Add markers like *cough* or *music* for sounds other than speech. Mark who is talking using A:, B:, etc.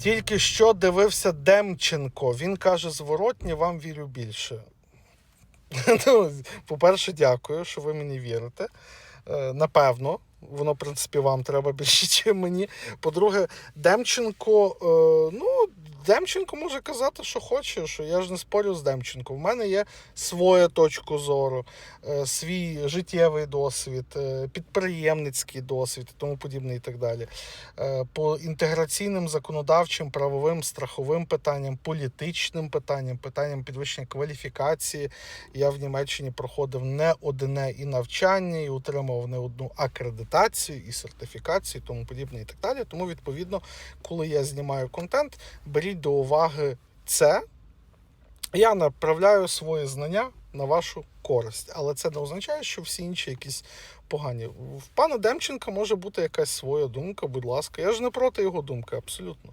A: Тільки що дивився Демченко. Він каже, зворотні, вам вірю більше. *laughs* Ну, по-перше, дякую, що ви мені вірите. Е, Напевно, воно, в принципі, вам треба більше, *laughs* ніж мені. По-друге, Демченко, е, ну, Демченко може казати, що хоче, що я ж не спорю з Демченко. В мене є своя точка зору, е, свій життєвий досвід, е, підприємницький досвід і тому подібне, і так далі. Е, По інтеграційним законодавчим, правовим, страховим питанням, політичним питанням, питанням підвищення кваліфікації. Я в Німеччині проходив не одне і навчання, і отримав не одну акредитацію, і сертифікацію, і тому подібне, і так далі. Тому, відповідно, коли я знімаю контент, до уваги це. Я направляю свої знання на вашу користь, але це не означає, що всі інші якісь погані. В пана Демченка може бути якась своя думка, будь ласка. Я ж не проти його думки, абсолютно.